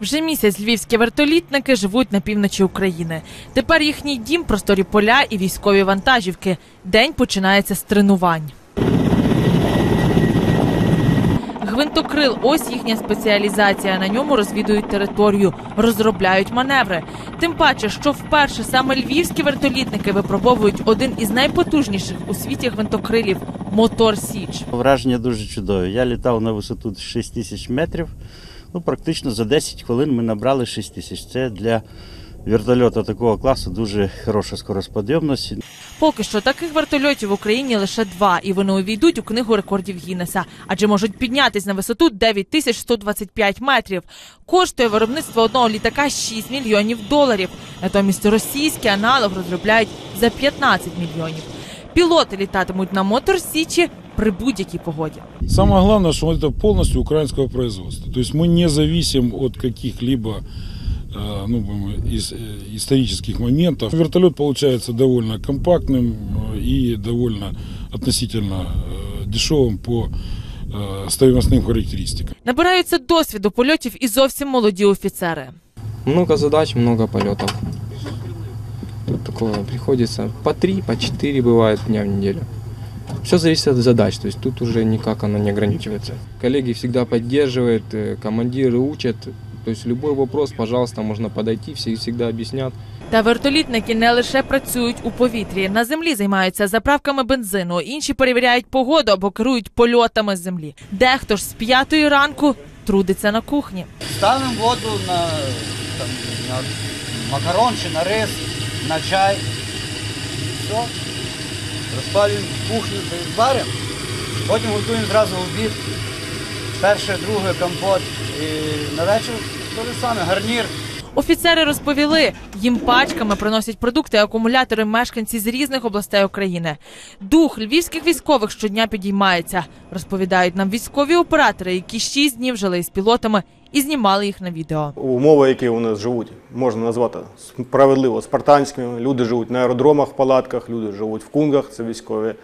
Вже місяць львівські вертолітники живуть на півночі України. Тепер їхній дім просторі поля і військові вантажівки. День починається з тренувань. Гвинтокрил ось їхня спеціалізація. На ньому розвідують територію, розробляють маневри. Тим паче, що вперше саме львівські вертолітники випробовують один із найпотужніших у світі гвинтокрилів мотор Січ. Враження дуже чудові. Я літав на висоту 6 тисяч метрів. Ну, практично за 10 хвилин ми набрали 6 тисяч. Це для вертольоту такого класу дуже хороша скоросподйомність. Поки що таких вертольотів в Україні лише два, і вони увійдуть у книгу рекордів Гіннеса, адже можуть піднятись на висоту 9125 метрів. Коштує виробництво одного літака 6 мільйонів доларів. Натомість російський аналог розробляють за 15 мільйонів. Пілоти літатимуть на мотор Січі при будь-якій погоді. Самое главное, что это полностью украинского производства. То есть мы не зависим от каких-либо э, ну, будем, из, э, исторических моментов. Вертолет получается довольно компактным э, и довольно относительно э, дешевым по э, стоимостным характеристикам. Набираються досвіду польотів і зовсім молоді офіцери. Много задач, много полетов. Тут такое приходится по три, по четыре бывает дня в неделю. Все зависит от задач, то есть тут уже никак оно не ограничивается. Коллеги всегда поддерживают, э, командиры учат. То есть любой вопрос, пожалуйста, можно подойти, все всегда объяснят. Та вертолітники не лише працюють у повітрі. На землі займаються заправками бензину, інші перевіряють погоду або керують польотами з землі. Дехто ж з п'ятої ранку трудиться на кухні. Ставимо воду на, там, на макарон чи на рис, на чай. Все. Розпалюємо кухню, варимо. Потім готуємо зразу обід. Перше, друге, компот. І на вечір те ж саме, гарнір. Офіцери розповіли, їм пачками приносять продукти акумулятори мешканці з різних областей України. Дух львівських військових щодня підіймається, розповідають нам військові оператори, які шість днів жили із пілотами і знімали їх на відео. Умови, які у нас живуть, можна назвати справедливо спартанськими. Люди живуть на аеродромах, палатках, люди живуть в кунгах, це військові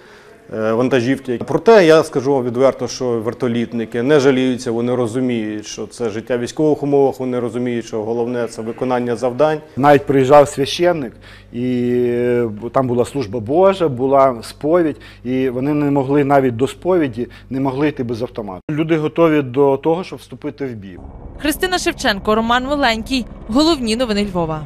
вантажівки. Проте я скажу вам відверто, що вертолітники не жаліються, вони розуміють, що це життя в військових умовах, вони розуміють, що головне це виконання завдань. Навіть приїжджав священник, і е, там була служба Божа, була сповідь, і вони не могли навіть до сповіді не могли йти без автомату. Люди готові до того, щоб вступити в бій. Христина Шевченко, Роман Миленький. Головні новини Львова.